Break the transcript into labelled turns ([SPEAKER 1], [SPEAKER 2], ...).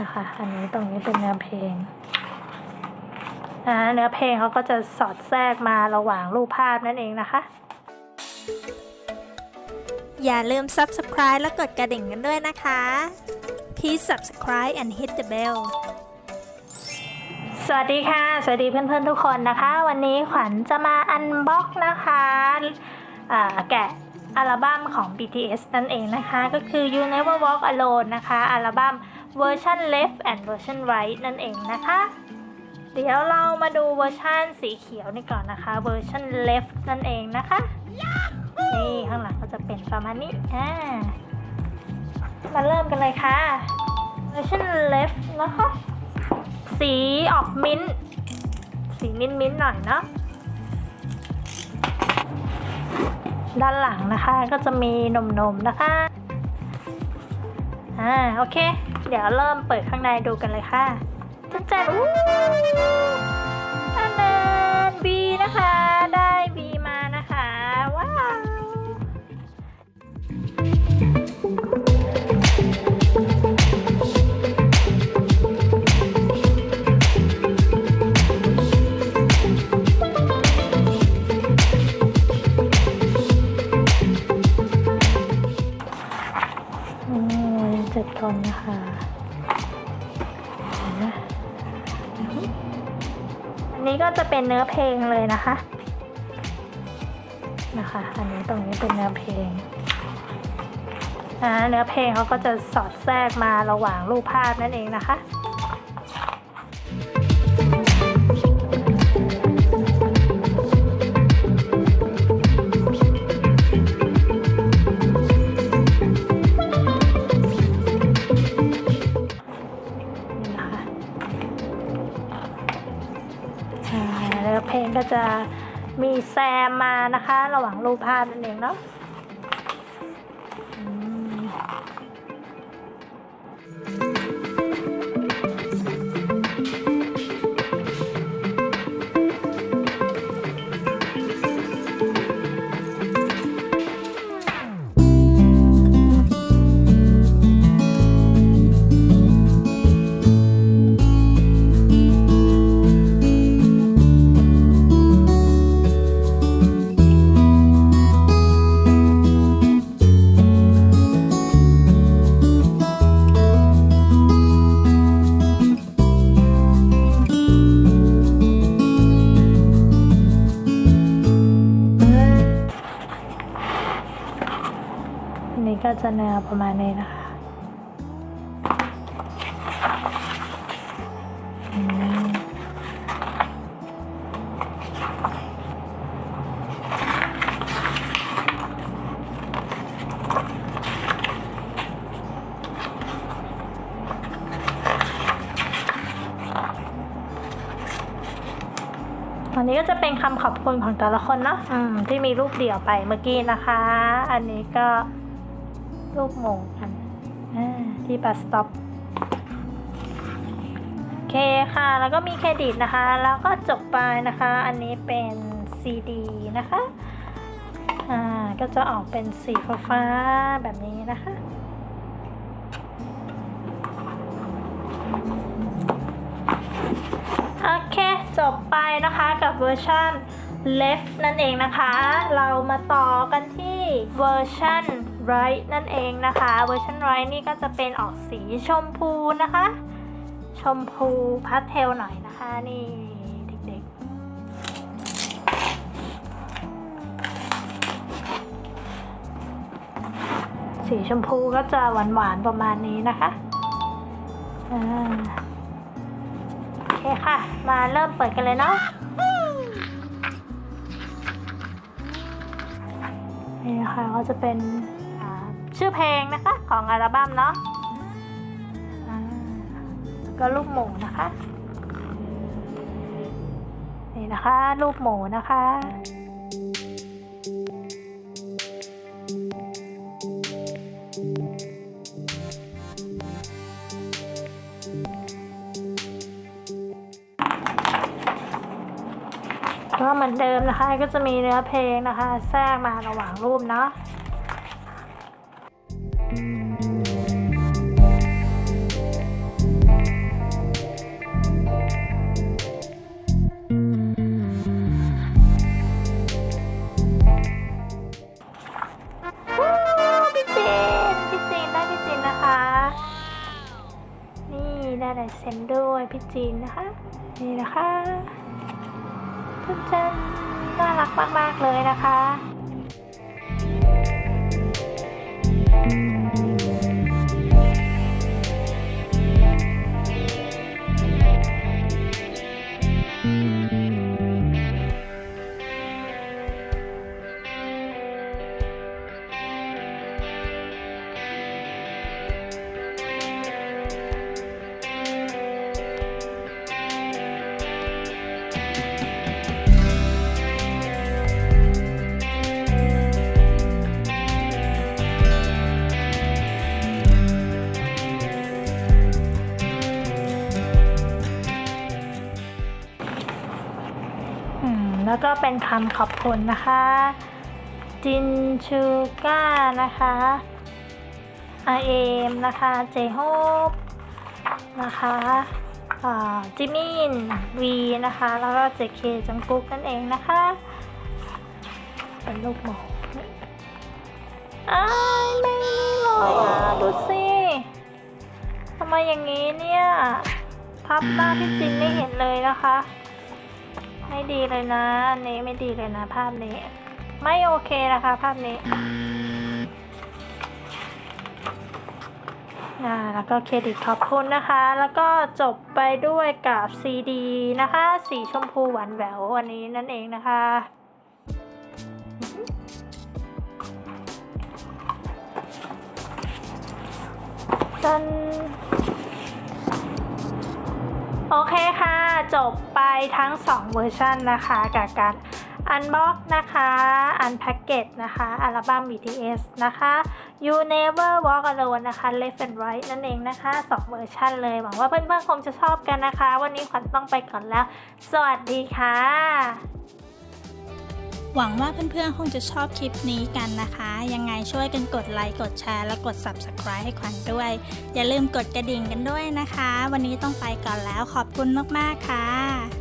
[SPEAKER 1] นะคะ อันนี้ตรงนี้เป็นเนื้อเพลงอ่าเนื้อเพลงเขาก็จะสอดแทรกมาระหว่างรูปภาพนั่นเองนะคะ
[SPEAKER 2] อย่าลืม subscribe และกดกระดิ่งกันด้วยนะคะ Please subscribe and hit the bell
[SPEAKER 1] สวัสดีค่ะ สวัสดีเพื่อนๆทุกคนนะคะ วันนี้ขวัญจะมาอันบ็อกนะคะอ่าแกะอัลบั้มของ BTS นั่นเองนะคะ ก็คือ You Never Walk Alone นะคะ อัลบั้ม เวอร์ชัน left and เวอร์ชัน right นั่นเองนะคะ เดี๋ยวเรามาดูเวอร์ชันสีเขียวนี่ก่อนนะคะ เวอร์ชัน left นั่นเองนะคะ นี่ข้างหลังก็จะเป็นประมาณนี้อ่ามาเริ่มกันเลยค่ะ เวอร์ชัน left นะคะ สีออกมิ้นท์สีมิ้นท์มิ้นท์หน่อยเนาะด้านหลังนะคะก็จะมีนมๆนะคะ อ่าโอเค เดี๋ยวเริ่มเปิดข้างในดูกันเลยค่ะจันจันอู้ ยเจ็ดคนนะคะอันนี้ก็จะเป็นเนื้อเพลงเลยนะคะ นะคะ อันนี้ตรงนี้เป็นเนื้อเพลงอ่าเนื้อเพลงเขาก็จะสอดแทรกมาระหว่างรูปภาพนั่นเองนะคะ จะมีแซมมานะคะ ระหว่างรูปภาพนั่นเองเนาะ ก็จะแนวประมาณนี้นะคะอันนี้ก็จะเป็นคำขอบคุณของแต่ละคนเนาะที่มีรูปเดี่ยวไปเมื่อกี้นะคะ อันนี้ก็ รูปมูกันที่บัสสต็อปโอเคค่ะ แล้วก็มีเครดิตนะคะ แล้วก็จบไปนะคะ อันนี้เป็นซีดีนะคะ อ่า ก็จะออกเป็นสีฟ้าแบบนี้นะคะโอเค จบไปนะคะกับเวอร์ชัน left นั่นเองนะคะ เรามาต่อกันที่เวอร์ชัน right นั่นเองนะคะเวอร์ชัน right นี่ก็จะเป็นออกสีชมพูนะคะ ชมพูพาสเทลหน่อยนะคะนี่เด็กๆ สีชมพูก็จะหวานๆประมาณนี้นะคะอ่าโอเคค่ะ มาเริ่มเปิดกันเลยเนาะนี่นะคะก็จะเป็น ชื่อเพลงนะคะของอัลบั้มเนาะแล้วก็รูปหมูนะคะ นี่นะคะรูปหมูนะคะก็เหมือนเดิมนะคะก็จะมีเนื้อเพลงนะคะ แทรกมาระหว่างรูปเนาะ พี่เจนพี่เจนพี่เจนนะคะ นี่ได้ลายเซนด้วยพี่จีนนะคะ นี่นะคะทุกท่านน่ารักมาก ๆ เลยนะคะ แล้วก็เป็นคำขอบคุณนะคะ จินชูก้านะคะอาเอมนะคะเจโฮปนะคะจิมินวีนะคะ แล้วก็เจเคจังกุ๊กนั่นเองนะคะ เป็นลูกหมูอ้ายไม่หรอกอะดูสิทำไมอย่างนี้เนี่ย พับหน้าพี่จินไม่เห็นเลยนะคะ ไม่ดีเลยนะอันนี้ไม่ดีเลยนะ ภาพนี้ ไม่โอเคนะคะ ภาพนี้อ่าแล้วก็เครดิตขอบคุณนะคะ แล้วก็จบไปด้วยกับซีดีนะคะ สีชมพูหวานแหวววันนี้นั่นเองนะคะ จันโอเคค่ะ จบไปทั้ง 2 เวอร์ชันนะคะกับการอันบ็อกนะคะอันแพ็กเกจนะคะอัลบั้ม BTS นะคะ You Never Walk Alone นะคะ Left and Right นั่นเองนะคะ2เวอร์ชันเลย หวังว่าเพื่อนๆคงจะชอบกันนะคะ วันนี้ขวัญต้องไปก่อนแล้ว สวัสดีค่ะ
[SPEAKER 2] หวังว่าเพื่อนๆ คงจะชอบคลิปนี้กันนะคะ ยังไงช่วยกันกดไลค์ กดแชร์ และกด Subscribe ให้ขวัญด้วย อย่าลืมกดกระดิ่งกันด้วยนะคะ วันนี้ต้องไปก่อนแล้วขอบคุณมากๆค่ะ